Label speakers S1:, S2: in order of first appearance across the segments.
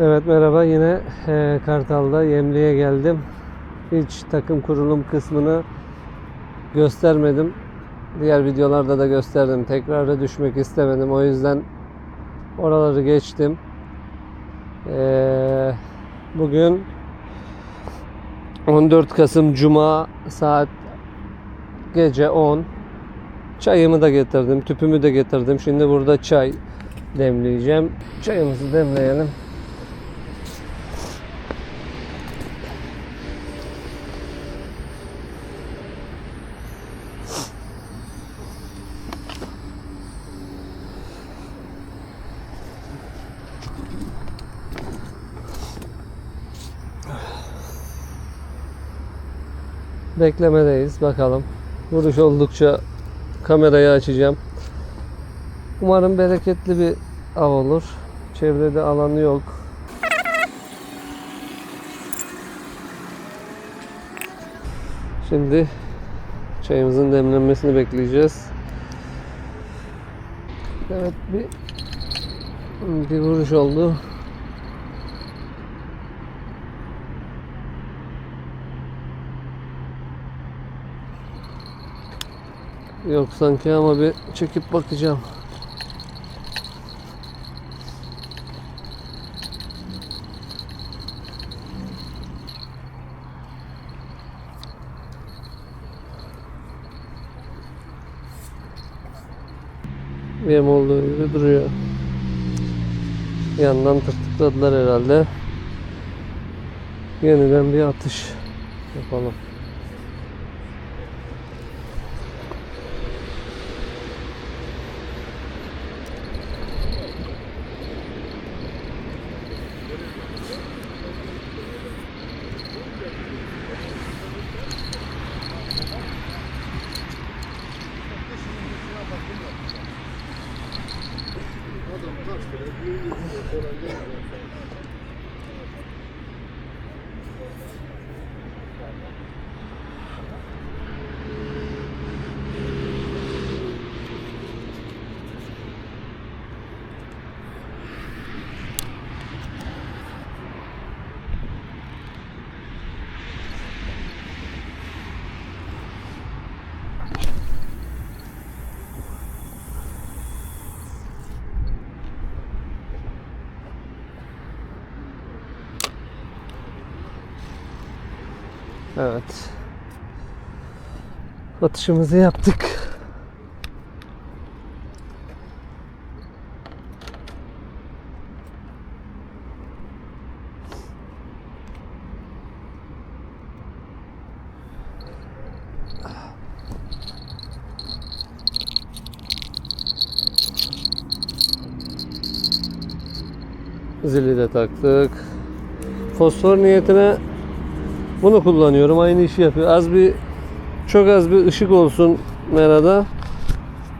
S1: Evet merhaba yine e, Kartal'da Yemli'ye geldim. Hiç takım kurulum kısmını göstermedim. Diğer videolarda da gösterdim. Tekrara düşmek istemedim. O yüzden oraları geçtim. E, bugün 14 Kasım Cuma saat gece 10. Çayımı da getirdim, tüpümü de getirdim. Şimdi burada çay demleyeceğim. Çayımızı demleyelim. Beklemedeyiz bakalım. Vuruş oldukça kamerayı açacağım. Umarım bereketli bir av olur. Çevrede alanı yok. Şimdi çayımızın demlenmesini bekleyeceğiz. Evet bir bir vuruş oldu. Yok sanki ama bir çekip bakacağım. Yem olduğu gibi duruyor. Yandan tırtıkladılar herhalde. Yeniden bir atış yapalım. Thank you. Evet. Atışımızı yaptık. Zili de taktık. Fosfor niyetine bunu kullanıyorum. Aynı işi yapıyor. Az bir çok az bir ışık olsun merada.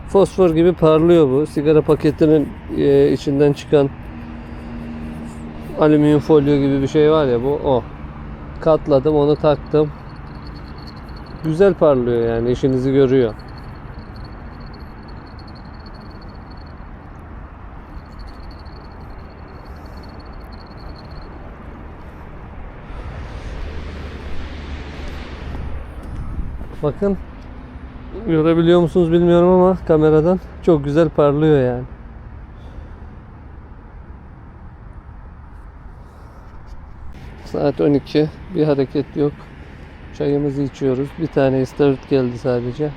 S1: Fosfor gibi parlıyor bu. Sigara paketinin e, içinden çıkan alüminyum folyo gibi bir şey var ya bu o. Katladım onu taktım. Güzel parlıyor yani işinizi görüyor. Bakın görebiliyor musunuz bilmiyorum ama kameradan çok güzel parlıyor yani. Saat 12 bir hareket yok. Çayımızı içiyoruz. Bir tane istavrit geldi sadece.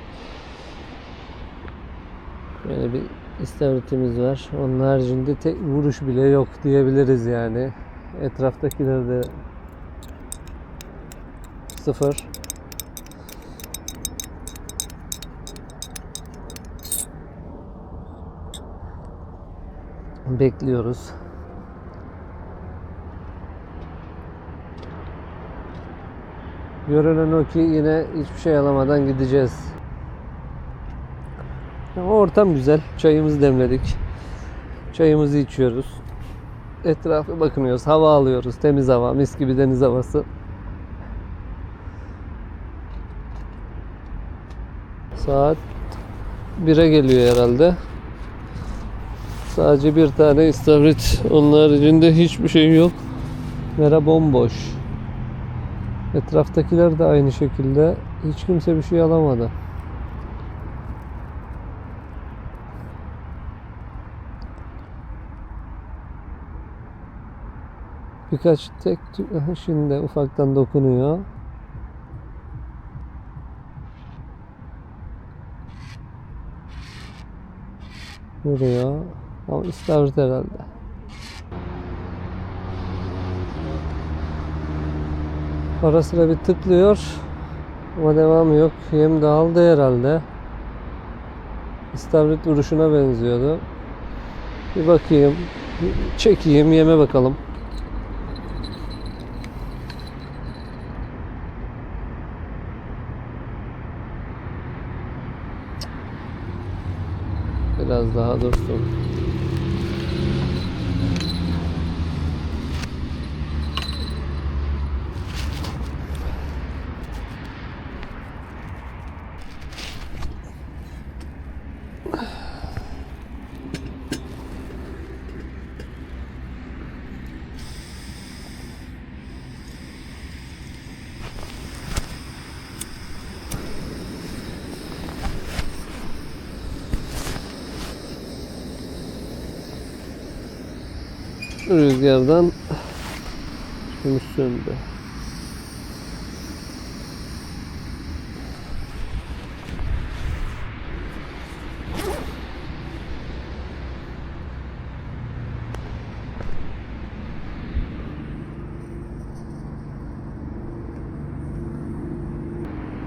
S1: Böyle bir istavritimiz var. Onun haricinde tek vuruş bile yok diyebiliriz yani. Etraftakiler de sıfır. Bekliyoruz. Görünen o ki yine hiçbir şey alamadan gideceğiz. Ortam güzel. Çayımızı demledik. Çayımızı içiyoruz. Etrafa bakınıyoruz. Hava alıyoruz. Temiz hava. Mis gibi deniz havası. Saat 1'e geliyor herhalde. Sadece bir tane istavrit. Onun haricinde hiçbir şey yok. Mera bomboş. Etraftakiler de aynı şekilde. Hiç kimse bir şey alamadı. Birkaç tek şimdi ufaktan dokunuyor. Vuruyor. Ama istavrit herhalde. Ara sıra bir tıklıyor. Ama devamı yok. Yem dağıldı herhalde. İstavrit vuruşuna benziyordu. Bir bakayım. Çekeyim yeme bakalım. Biraz daha dursun. Rüzgardan şunu söndü.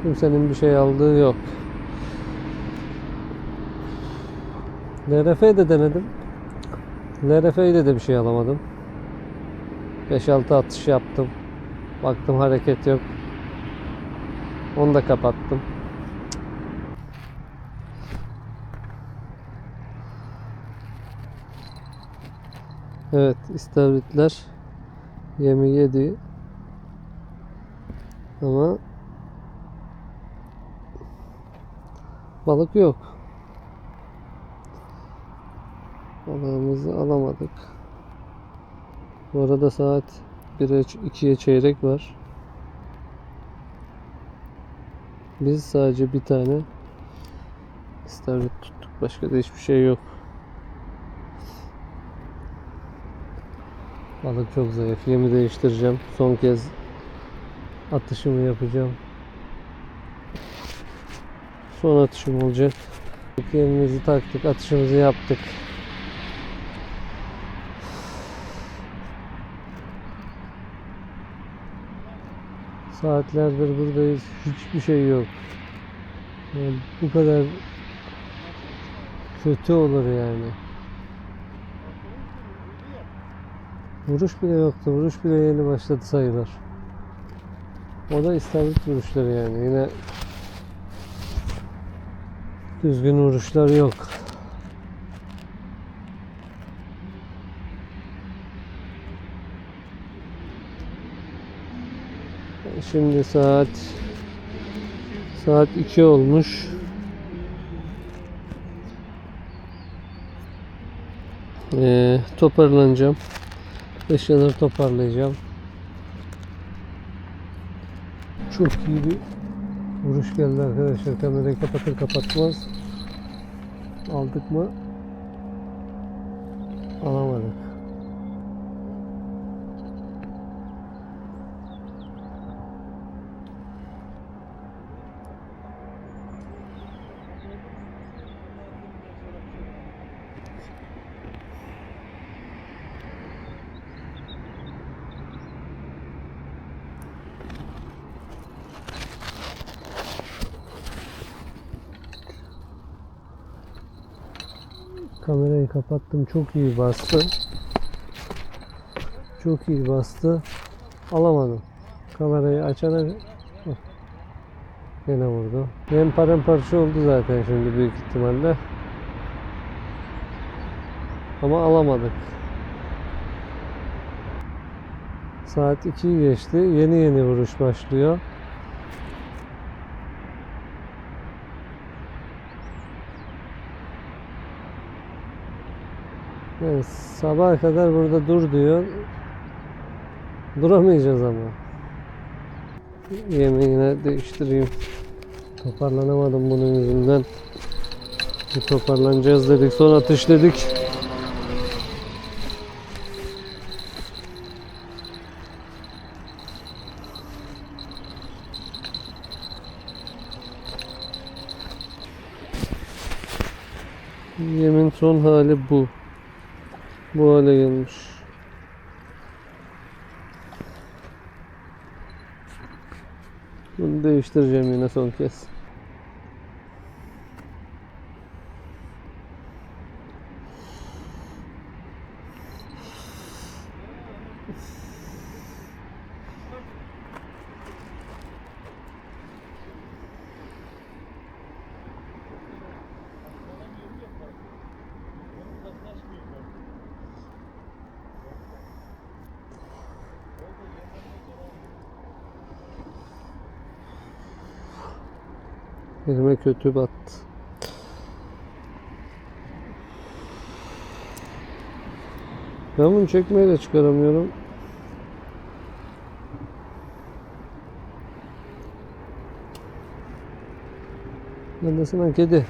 S1: Kimsenin bir şey aldığı yok. LRF'yi de denedim. LRF'yle de bir şey alamadım. 5-6 atış yaptım. Baktım hareket yok. Onu da kapattım. Evet, istavritler yemi yedi. Ama balık yok. Balığımızı alamadık. Bu arada saat 1'e 2'ye çeyrek var. Biz sadece bir tane istavrit tuttuk. Başka da hiçbir şey yok. Balık çok zayıf. Yemi değiştireceğim. Son kez atışımı yapacağım. Son atışım olacak. Yemimizi taktık, atışımızı yaptık. Saatlerdir buradayız. Hiçbir şey yok. Yani bu kadar kötü olur yani. Vuruş bile yoktu. Vuruş bile yeni başladı sayılır. O da istavrit vuruşları yani. Yine düzgün vuruşlar yok. Şimdi saat saat 2 olmuş. Ee, toparlanacağım. Eşyaları toparlayacağım. Çok iyi bir vuruş geldi arkadaşlar. Kamerayı kapatır kapatmaz aldık mı alamadık. Kamerayı kapattım. Çok iyi bastı. Çok iyi bastı. Alamadım. Kamerayı açana. Yine vurdu. Yem paramparça oldu zaten şimdi büyük ihtimalle. Ama alamadık. Saat 2'yi geçti. Yeni yeni vuruş başlıyor. Yani sabaha kadar burada dur diyor. Duramayacağız ama. Yemeğine değiştireyim. Toparlanamadım bunun yüzünden. Bir toparlanacağız dedik. Son atış dedik. Yemin son hali bu. Bu hale gelmiş. Bunu değiştireceğim yine son kez. Elime kötü battı. Ben bunu çekmeyi de çıkaramıyorum. Neredesin lan kedi?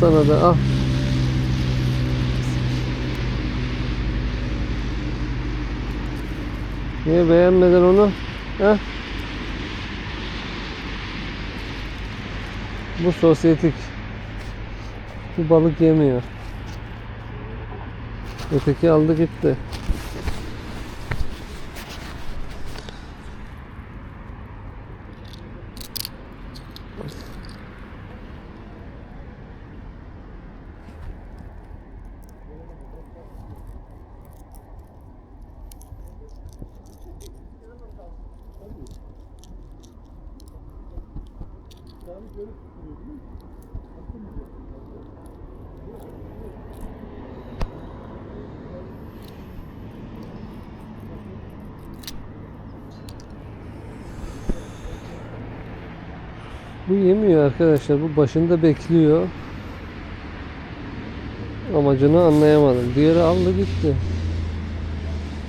S1: Sana da al. Niye beğenmedin onu? Ha? Bu sosyetik. Bu balık yemiyor. Öteki aldı gitti. Bu yemiyor arkadaşlar. Bu başında bekliyor. Amacını anlayamadım. Diğeri aldı gitti.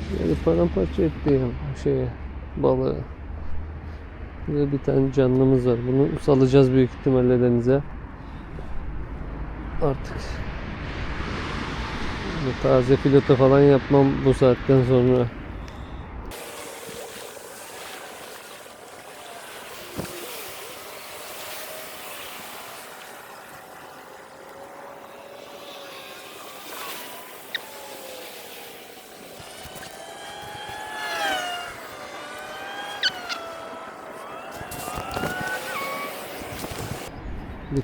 S1: Diğeri paramparça etti ya şeye balığı. Burada bir tane canlımız var. Bunu salacağız büyük ihtimalle denize. Artık taze fileto falan yapmam bu saatten sonra.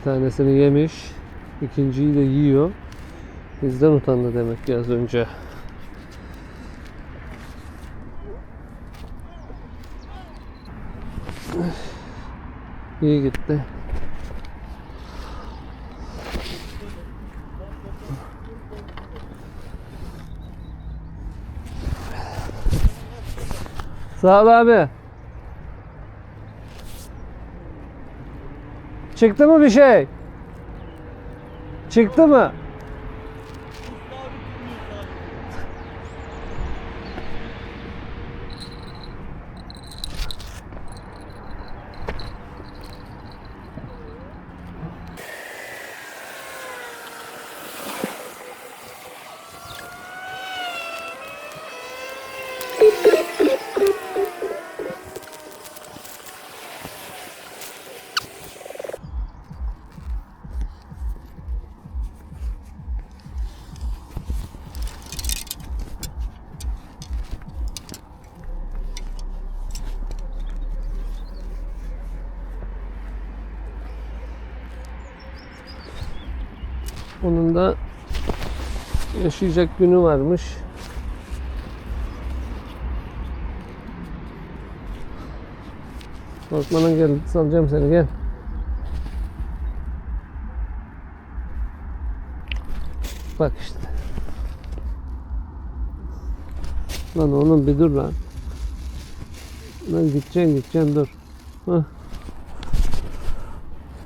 S1: Tanesini yemiş. ikinciyi de yiyor. Bizden utandı demek ki az önce. İyi gitti. Sağ ol abi. Çıktı mı bir şey? Çıktı mı? Onun da yaşayacak günü varmış. Korkmana gel, salacağım seni gel. Bak işte. Lan oğlum bir dur lan. Lan gideceksin gideceksin dur. Hah.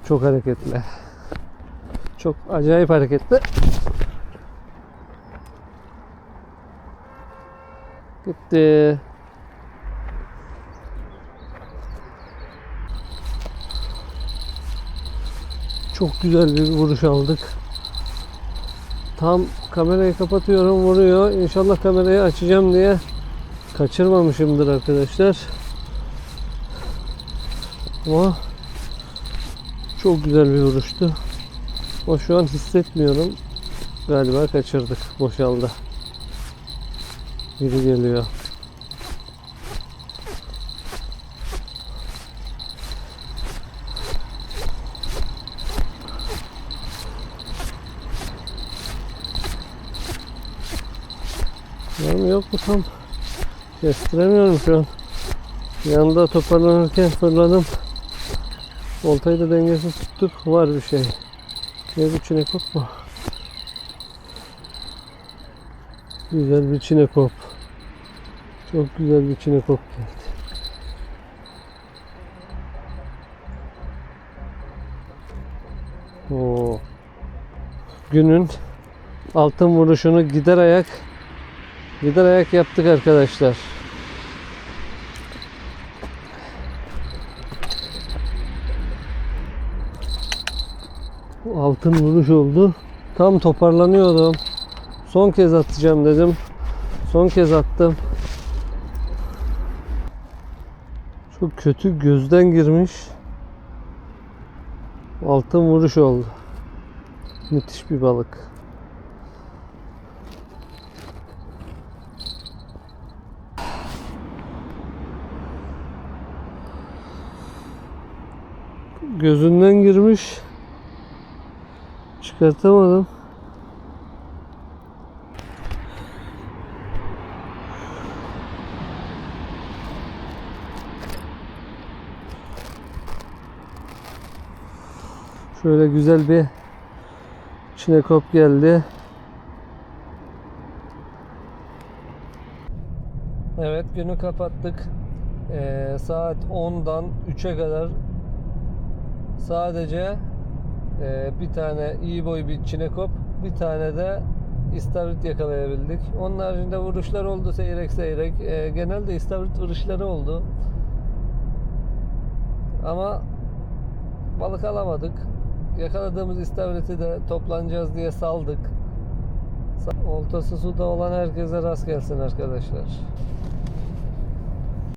S1: Çok hareketli. Çok acayip hareketli. Gitti. Çok güzel bir vuruş aldık. Tam kamerayı kapatıyorum vuruyor. İnşallah kamerayı açacağım diye kaçırmamışımdır arkadaşlar. Ama çok güzel bir vuruştu. O şu an hissetmiyorum. Galiba kaçırdık. Boşaldı. Biri geliyor. Var mı yok mu tam? Kestiremiyorum şu an. Yanında toparlanırken fırladım. Oltayı da dengesiz tuttuk. Var bir şey. Ne bir çinekop mu? Güzel bir çinekop. Çok güzel bir çinekop geldi. Oo. Günün altın vuruşunu gider ayak gider ayak yaptık arkadaşlar. Altın vuruş oldu. Tam toparlanıyordum. Son kez atacağım dedim. Son kez attım. Çok kötü gözden girmiş. Altın vuruş oldu. Müthiş bir balık. Gözünden girmiş. Çıkartamadım. Şöyle güzel bir çinekop geldi. Evet günü kapattık. Ee, saat 10'dan 3'e kadar sadece ee, bir tane iyi boy bir çinekop, bir tane de istavrit yakalayabildik. Onun haricinde vuruşlar oldu seyrek seyrek. Ee, genelde istavrit vuruşları oldu. Ama balık alamadık. Yakaladığımız istavriti de toplanacağız diye saldık. Oltası suda olan herkese rast gelsin arkadaşlar.